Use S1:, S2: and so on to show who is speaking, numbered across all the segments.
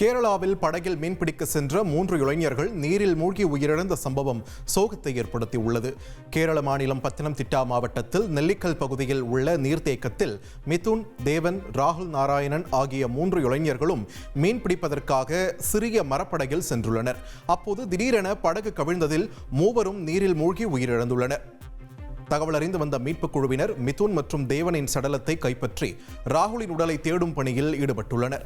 S1: கேரளாவில் படகில் மீன்பிடிக்க சென்ற மூன்று இளைஞர்கள் நீரில் மூழ்கி உயிரிழந்த சம்பவம் சோகத்தை ஏற்படுத்தியுள்ளது. கேரள மாநிலம் பத்தனம்திட்டா மாவட்டத்தில் நெல்லிக்கல் பகுதியில் உள்ள நீர்த்தேக்கத்தில் மிதுன் தேவன் ராகுல் நாராயணன் ஆகிய மூன்று இளைஞர்களும் மீன்பிடிப்பதற்காக சிறிய மரப்படகில் சென்றுள்ளனர். அப்போது திடீரென படகு கவிழ்ந்ததில் மூவரும் நீரில் மூழ்கி உயிரிழந்துள்ளனர். தகவல் அறிந்து வந்த மீட்புக் குழுவினர் மிதுன் மற்றும் தேவனின் சடலத்தை கைப்பற்றி ராகுலின் உடலை தேடும் பணியில் ஈடுபட்டுள்ளனர்.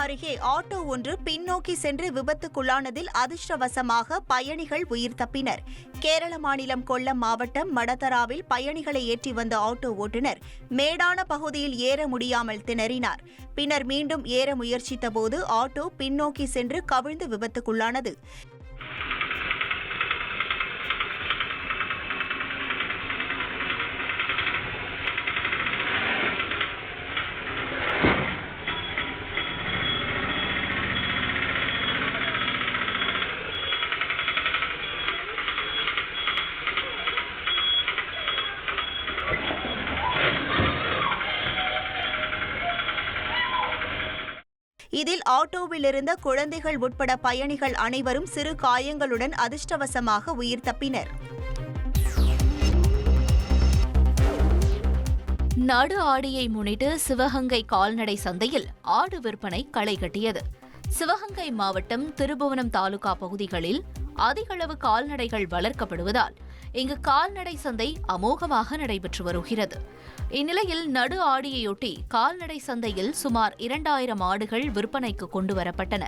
S2: அருகே ஆட்டோ ஒன்று பின்னோக்கி சென்று விபத்துக்குள்ளானதில் அதிர்ஷ்டவசமாக பயணிகள் உயிர் தப்பினர். கேரள மாநிலம் கொல்லம் மாவட்டம் மடத்தராவில் பயணிகளை ஏற்றி வந்த ஆட்டோ ஓட்டுநர் மேடான பகுதியில் ஏற முடியாமல் திணறினார். பின்னர் மீண்டும் ஏற முயற்சித்தபோது ஆட்டோ பின்னோக்கி சென்று கவிழ்ந்து விபத்துக்குள்ளானது. இதில் ஆட்டோவில் இருந்த குழந்தைகள் உட்பட பயணிகள் அனைவரும் சிறு காயங்களுடன் அதிர்ஷ்டவசமாக உயிர் தப்பினர்.
S3: நடு ஆடியை முன்னிட்டு சிவகங்கை கால்நடை சந்தையில் ஆடு விற்பனை களை கட்டியது. சிவகங்கை மாவட்டம் திருபுவனம் தாலுகா பகுதிகளில் அதிகளவு கால்நடைகள் வளர்க்கப்படுவதால் இங்கு கால்நடை சந்தை அமோகமாக நடைபெற்று வருகிறது. இந்நிலையில் நடு ஆடியையொட்டி கால்நடை சந்தையில் சுமார் இரண்டாயிரம் ஆடுகள் விற்பனைக்கு கொண்டு வரப்பட்டன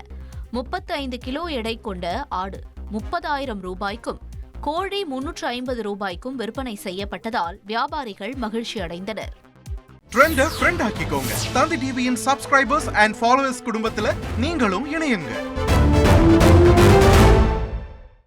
S3: முப்பத்தி ஐந்து கிலோ எடை கொண்ட ஆடு முப்பதாயிரம் ரூபாய்க்கும் கோழி முன்னூற்று ஐம்பது ரூபாய்க்கும் விற்பனை செய்யப்பட்டதால் வியாபாரிகள் மகிழ்ச்சி அடைந்தனர்.
S4: ட்ரெண்ட ஃப்ரெண்ட் ஆக்கிக்கோங்க. தந்தி டிவியின் சப்ஸ்கிரைபர்ஸ் அண்ட் ஃபாலோவர்ஸ் குடும்பத்தில் நீங்களும் இணையுங்க.